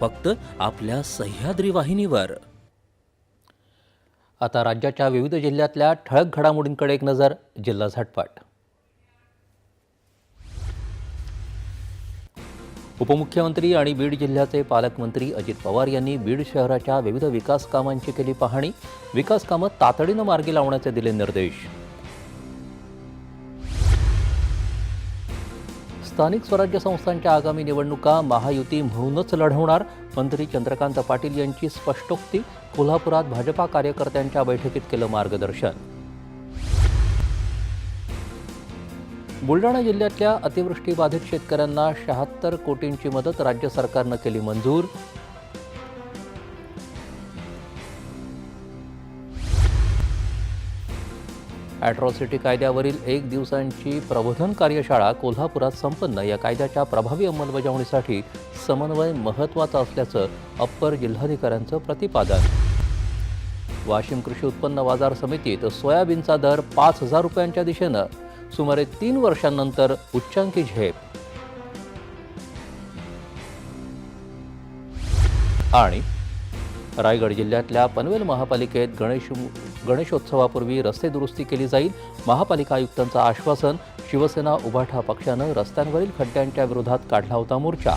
फक्त आपल्या सह्याद्री वाहिनीवर. आता राज्याच्या विविध जिल्ह्यातल्या ठळक घडामोडींकडे एक नजर जिल्हा झटपट. उपमुख्यमंत्री आणि बीड जिल्ह्याचे पालकमंत्री अजित पवार यांनी बीड शहराच्या विविध विकास कामांची केली पाहणी. विकास कामं तातडीनं मार्गी लावण्याचे दिले निर्देश. स्थानिक स्वराज्य संस्थांच्या आगामी निवडणुका महायुती म्हणूनच लढवणार. मंत्री चंद्रकांत पाटील यांची स्पष्टोक्ती कोल्हापुरात भाजपा कार्यकर्त्यांच्या बैठकीत केलं मार्गदर्शन. बुलढाणा जिल्ह्यातल्या अतिवृष्टीबाधित शेतकऱ्यांना शहात्तर कोटींची मदत राज्य सरकारनं केली मंजूर. ॲट्रॉसिटी कायद्यावरील एक दिवसांची प्रबोधन कार्यशाळा कोल्हापुरात संपन्न. या कायद्याच्या प्रभावी अंमलबजावणीसाठी समन्वय महत्त्वाचा असल्याचं अप्पर जिल्हाधिकाऱ्यांचं प्रतिपादन. वाशिम कृषी उत्पन्न बाजार समितीत सोयाबीनचा दर पाच हजार रुपयांच्या दिशेनं. सुमारे तीन वर्षांनंतर उच्चांकी झेप. आणि रायगड जिल्ह्यातल्या पनवेल महापालिकेत गणेश गणेशोत्सवापूर्वी रस्ते दुरुस्ती केली जाईल. महापालिका आयुक्तांचं आश्वासन शिवसेना उभाठा पक्षानं रस्त्यांवरील खड्ड्यांच्या विरोधात काढला होता मोर्चा.